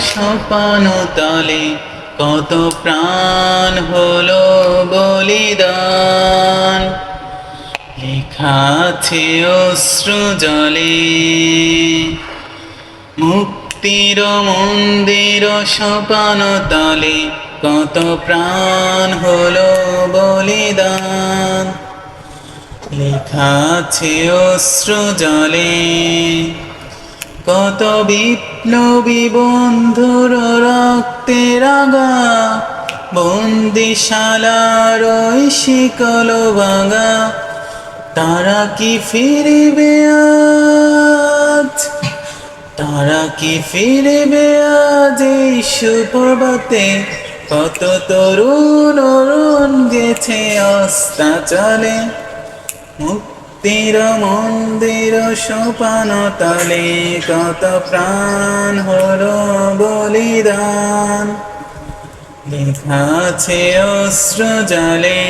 সোপান তলে কত প্রাণ হলো বলিদান। লেখা আছে অশ্রু জলে। মুক্তির মন্দির সোপান তলে কত প্রাণ হলো বলিদান। লেখা আছে অশ্রু জলে। কত বিপ্লবী বন্ধুর রক্তে রাগা বন্দিশালার ওই শিকল ভাঙা। তারা কি ফিরবে আজ? তারা কি ফিরবে আজ এই সুপ্রভাতে? কত তরুণ অরুণ গেছে অস্তা চলে মুক্তির মন্দির সোপান তলে কত প্রাণ হল বলিদান। লেখা আছে অস্ত্র জলে